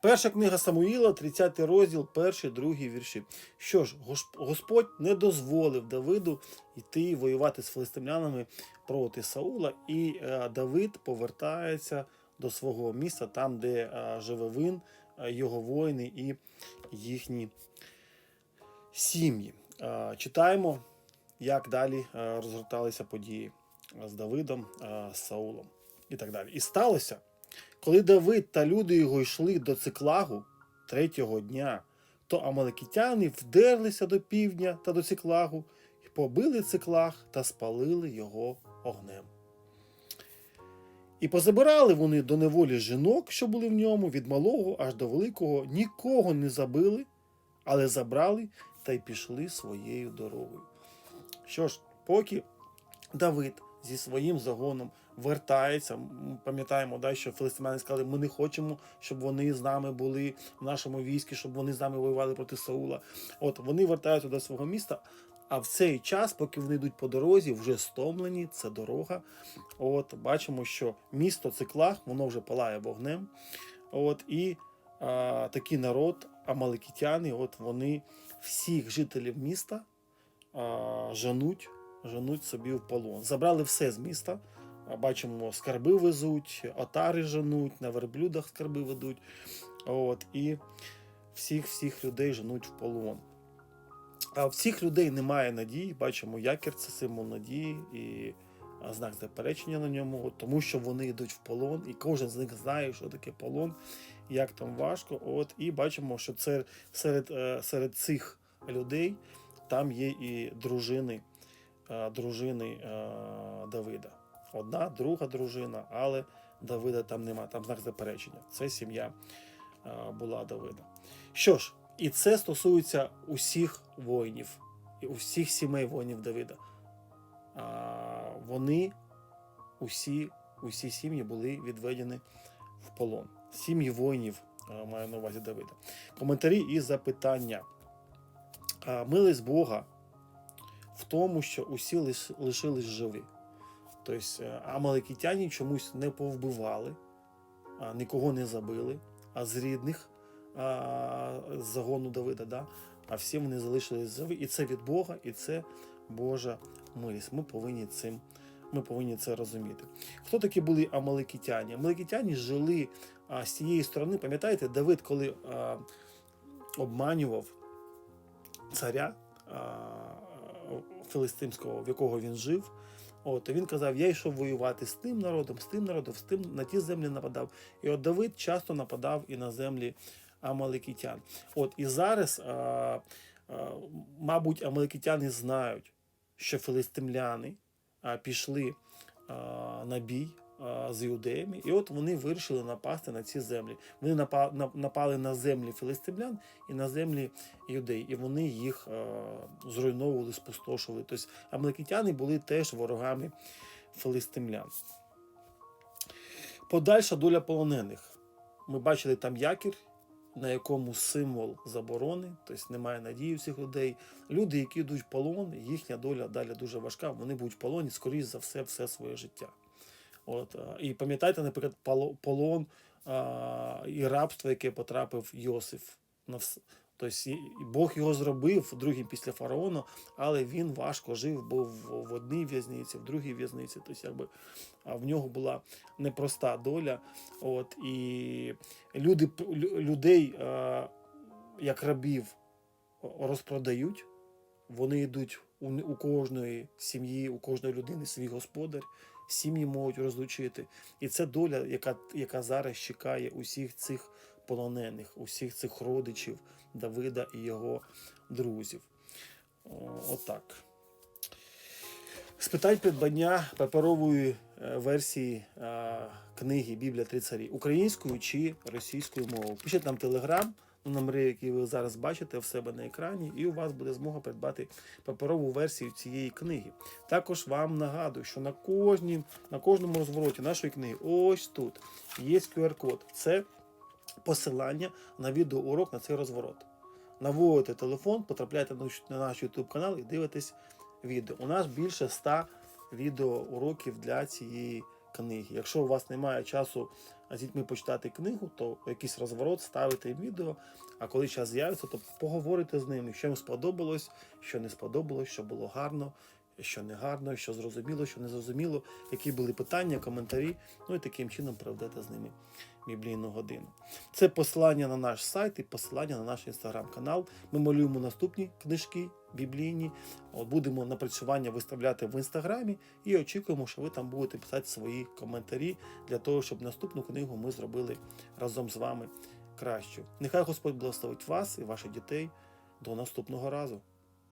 Перша книга Самуїла, 30 розділ, перший, другий вірші. Що ж, Господь не дозволив Давиду йти воювати з филистимлянами проти Саула, і е, Давид повертається до свого міста, там, де е, живе він, е, його воїни і їхні сім'ї. Читаємо, як далі розгорталися події з Давидом, з Саулом і так далі. І сталося, коли Давид та люди його йшли до Циклагу третього дня, то амаликитяни вдерлися до півдня та до Циклагу, і побили Циклаг та спалили його огнем. І позабирали вони до неволі жінок, що були в ньому, від малого аж до великого, нікого не забили, але забрали та й пішли своєю дорогою. Що ж, поки Давид зі своїм загоном вертається. Пам'ятаємо, да, що филистимляни сказали, ми не хочемо, щоб вони з нами були в нашому війську, щоб вони з нами воювали проти Саула. От вони вертаються до свого міста. А в цей час, поки вони йдуть по дорозі, вже стомлені, це дорога. От бачимо, що місто Циклах, воно вже палає вогнем. От і а, такий народ, амаликітяни, от вони всіх жителів міста а, жануть, жануть собі в полон. Забрали все з міста. Бачимо, скарби везуть, отари жануть, на верблюдах скарби ведуть. От, і всіх всіх людей жануть в полон. А в цих людей немає надії. Бачимо, якір це символ надії і знак заперечення на ньому, тому що вони йдуть в полон, і кожен з них знає, що таке полон, як там важко. От, і бачимо, що це серед, е, серед цих людей там є і дружини, е, дружини е, Давида. Одна, друга дружина, але Давида там нема, там знак заперечення. Це сім'я е, була Давида. Що ж, і це стосується усіх воїнів, усіх сімей воїнів Давида. А, Вони, усі, усі сім'ї були відведені в полон. Сім'ї воїнів а, маю на увазі Давида. Коментарі і запитання. Милість Бога в тому, що усі лишились живі. Тобто е, амаликитяні чомусь не повбивали, нікого не забили, а з рідних а, загону Давида, да? а всі вони залишились. І це від Бога, і це Божа милість. Ми повинні цим. Ми повинні це розуміти. Хто такі були амаликитяні? Амаликитяні жили а, з цієї сторони. Пам'ятаєте, Давид, коли а, обманював царя а, филистимського, в якого він жив, от, він казав: Я йшов воювати з тим народом, з тим народом, з тим на ті землі нападав. І от Давид часто нападав і на землі амаликітян. От і зараз, а, а, мабуть, амаликітяни знають, що филистимляни а, пішли а, на бій з іудеями, і от вони вирішили напасти на ці землі. Вони напали на землі филистимлян і на землі іудеї, і вони їх зруйновували, спустошували. Тобто амаликитяни були теж ворогами филистимлян. Подальша доля полонених. Ми бачили там якір, на якому символ заборони, тобто немає надії у цих людей. Люди, які йдуть в полон, їхня доля далі дуже важка. Вони будуть в полоні, скоріш за все, все своє життя. От, і пам'ятаєте, наприклад, полон а, і рабство, яке потрапив Йосиф. Тобто Бог його зробив другим після фараону, але він важко жив, був в одній в'язниці, в другій в'язниці. Тобто, якби в нього була непроста доля. От, і люди, людей, як рабів, розпродають. Вони йдуть у кожної сім'ї, у кожної людини свій господар, сім'ї можуть розлучити. І це доля, яка, яка зараз чекає усіх цих полонених, усіх цих родичів Давида і його друзів. Отак. Спитай придбання паперової е, версії е, книги Біблія три царі українською чи російською мовою. Пишіть нам телеграм номери, які ви зараз бачите в себе на екрані, і у вас буде змога придбати паперову версію цієї книги. Також вам нагадую, що на кожній, на кожному розвороті нашої книги, ось тут є QR-код. Це посилання на відеоурок на цей розворот. Наводите телефон, наш- на наш YouTube канал і дивитесь відео. У нас більше 100 відеоуроків для цієї книги. Якщо у вас немає часу з дітьми почитати книгу, то якийсь розворот ставите відео. А коли час з'явиться, то поговорите з ними, що їм сподобалось, що не сподобалось, що було гарно, що не гарно, що зрозуміло, що не зрозуміло, які були питання, коментарі. Ну і таким чином проведете з ними біблійну годину. Це посилання на наш сайт і посилання на наш інстаграм-канал. Ми малюємо наступні книжки біблійні. От будемо напрацювання виставляти в інстаграмі і очікуємо, що ви там будете писати свої коментарі для того, щоб наступну книгу ми зробили разом з вами кращу. Нехай Господь благословить вас і ваших дітей. До наступного разу.